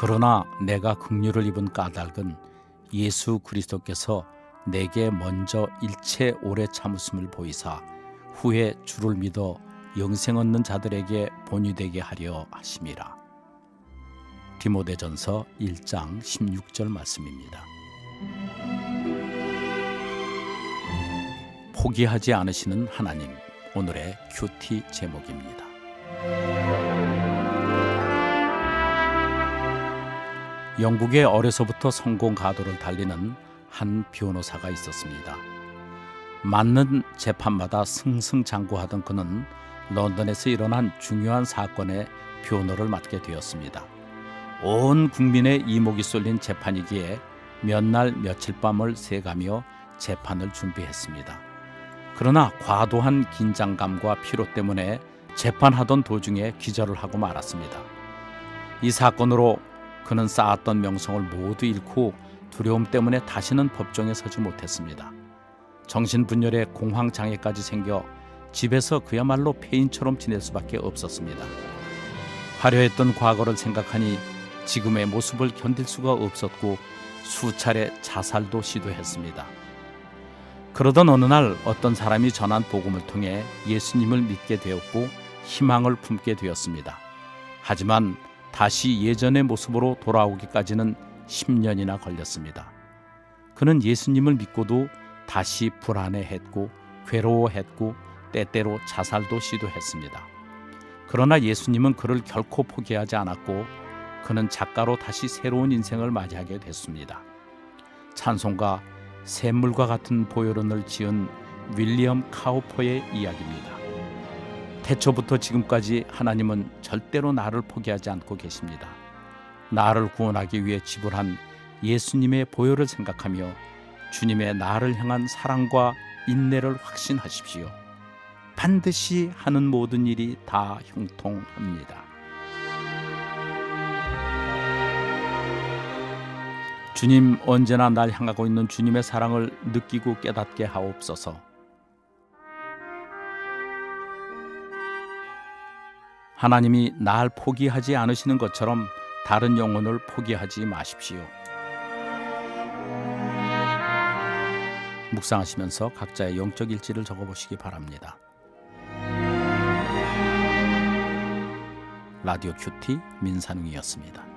그러나 내가 긍휼을 입은 까닭은 예수 그리스도께서 내게 먼저 일체 오래 참으심을 보이사 후에 주를 믿어 영생 얻는 자들에게 본이 되게 하려 하심이라. 디모데전서 1장 16절 말씀입니다. 포기하지 않으시는 하나님 오늘의 큐티 제목입니다. 영국에 어려서부터 성공 가도를 달리는 한 변호사가 있었습니다. 맞는 재판마다 승승장구하던 그는 런던에서 일어난 중요한 사건의 변호를 맡게 되었습니다. 온 국민의 이목이 쏠린 재판이기에 몇 날 며칠 밤을 새가며 재판을 준비했습니다. 그러나 과도한 긴장감과 피로 때문에 재판하던 도중에 기절을 하고 말았습니다. 이 사건으로 그는 쌓았던 명성을 모두 잃고 두려움 때문에 다시는 법정에 서지 못했습니다. 정신분열에 공황장애까지 생겨 집에서 그야말로 폐인처럼 지낼 수밖에 없었습니다. 화려했던 과거를 생각하니 지금의 모습을 견딜 수가 없었고 수차례 자살도 시도했습니다. 그러던 어느 날 어떤 사람이 전한 복음을 통해 예수님을 믿게 되었고 희망을 품게 되었습니다. 하지만 다시 예전의 모습으로 돌아오기까지는 10년이나 걸렸습니다. 그는 예수님을 믿고도 다시 불안해했고 괴로워했고 때때로 자살도 시도했습니다. 그러나 예수님은 그를 결코 포기하지 않았고 그는 작가로 다시 새로운 인생을 맞이하게 됐습니다. 찬송가 샘물과 같은 보혈론을 지은 윌리엄 카우퍼의 이야기입니다. 태초부터 지금까지 하나님은 절대로 나를 포기하지 않고 계십니다. 나를 구원하기 위해 지불한 예수님의 보혈을 생각하며 주님의 나를 향한 사랑과 인내를 확신하십시오. 반드시 하는 모든 일이 다 형통합니다. 주님 언제나 날 향하고 있는 주님의 사랑을 느끼고 깨닫게 하옵소서. 하나님이 날 포기하지 않으시는 것처럼 다른 영혼을 포기하지 마십시오. 묵상하시면서 각자의 영적 일지를 적어보시기 바랍니다. 라디오 큐티 민산웅이었습니다.